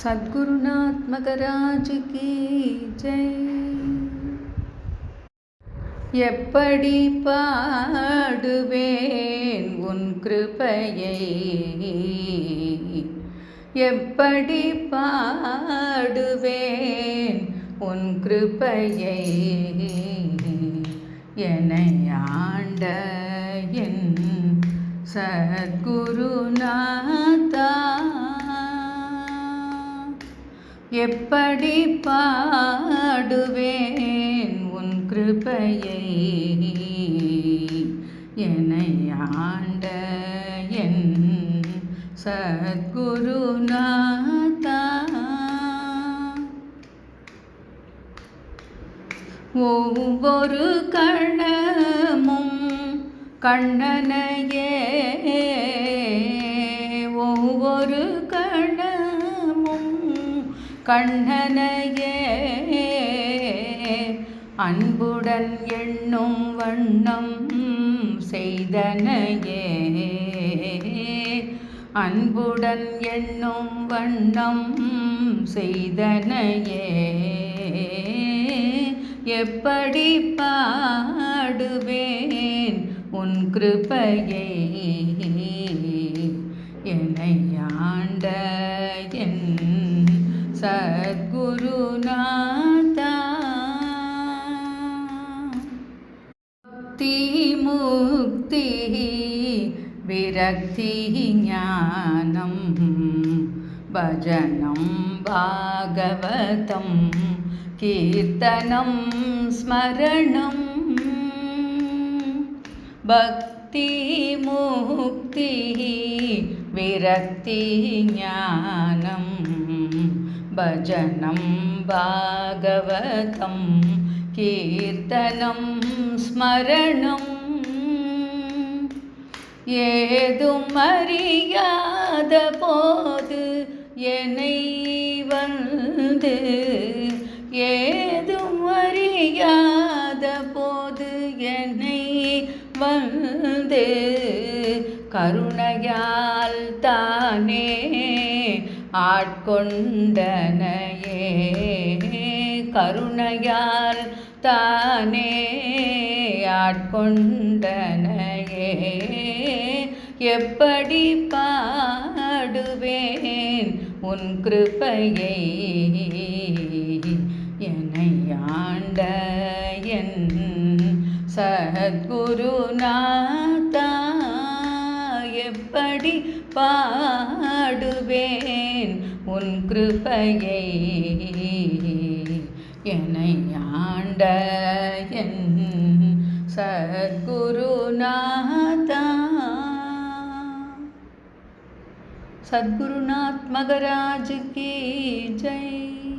சத்குருநாத்மகராஜ் key Jai. எப்படி பாடுவேன் உன் கிருபையை? எப்படி பாடுவேன் உன் கிருபையை? என்னை ஆண்ட என் சத்குருநாதா எப்படி பாடுவேன் உன் கிருபையை? என்னை ஆண்ட என் சத்குருநாதா ஒவ்வொரு கணமும் கண்ணனையே கண்ணனையே அன்புடன் எண்ணும் வண்ணம் செய்தனையே. அன்புடன் எண்ணும் வண்ணம் செய்தனையே. எப்படி பாடுவேன் உன் கிருபையை? മാതാ. ഭക്തി മുക്തി വിരക്തി ജ്ഞാനം ഭജനം ഭാഗവതം കീർത്തനം സ്മരണം. ഭക്തി മുക്തി വിരക്തി ജ്ഞാനം பஜனம் பாகவதம் கீர்த்தனம் ஸ்மரணம் ஏதும் அறியாத போது என்னை வந்து ஏ என்னை வந்து கருணையால் தானே ஆட்கொண்டனையே. கருணையால் தானே ஆட்கொண்டனையே. எப்படி பாடுவேன் உன் கிருப்பையை சத்குருநாதா எப்படி பாடுவேன் உன் கிருபையை? என்னை ஆண்ட என் சத்குருநாதா. சத்குருநாத் மகராஜ் கி ஜெய்.